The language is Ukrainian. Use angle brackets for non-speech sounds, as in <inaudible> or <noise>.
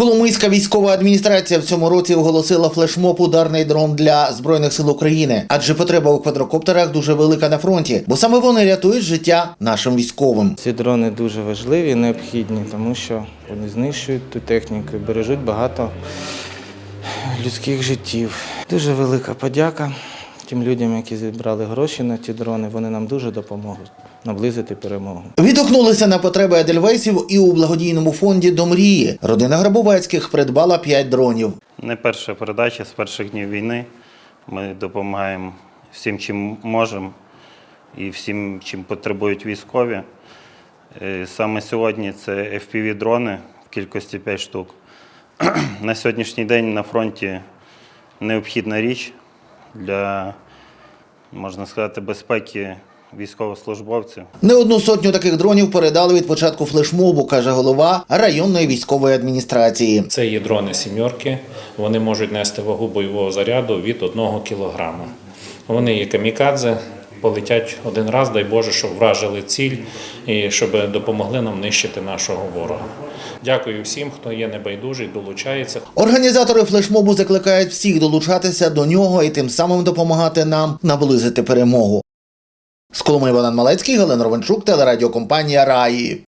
Коломийська військова адміністрація в цьому році оголосила флешмоб ударний дрон для збройних сил України, адже потреба у квадрокоптерах дуже велика на фронті, бо саме вони рятують життя нашим військовим. Ці дрони дуже важливі необхідні, тому що вони знищують ту техніку бережуть багато людських життів. Дуже велика подяка тим людям, які зібрали гроші на ці дрони. Вони нам дуже допоможуть наблизити перемогу. Відгукнулися на потреби Едельвейсів і у благодійному фонді до мрії. Родина Грабовецьких придбала 5 дронів. Не перша передача з перших днів війни. Ми допомагаємо всім, чим можемо, і всім, чим потребують військові. Е, Саме сьогодні це FPV-дрони в кількості 5 штук. <clears throat> На сьогоднішній день на фронті необхідна річ для, можна сказати, безпеки військовослужбовців. Не одну сотню таких дронів передали від початку флешмобу, каже голова районної військової адміністрації. Це є дрони сімерки. Вони можуть нести вагу бойового заряду від одного кілограма. Вони є камікадзе, полетять один раз, дай Боже, щоб вражили ціль і щоб допомогли нам нищити нашого ворога. Дякую всім, хто є небайдужий, долучається. Організатори флешмобу закликають всіх долучатися до нього і тим самим допомагати нам наблизити перемогу. З Коломи Іван Малецький, Галина Ровенчук, телерадіокомпанія Раї.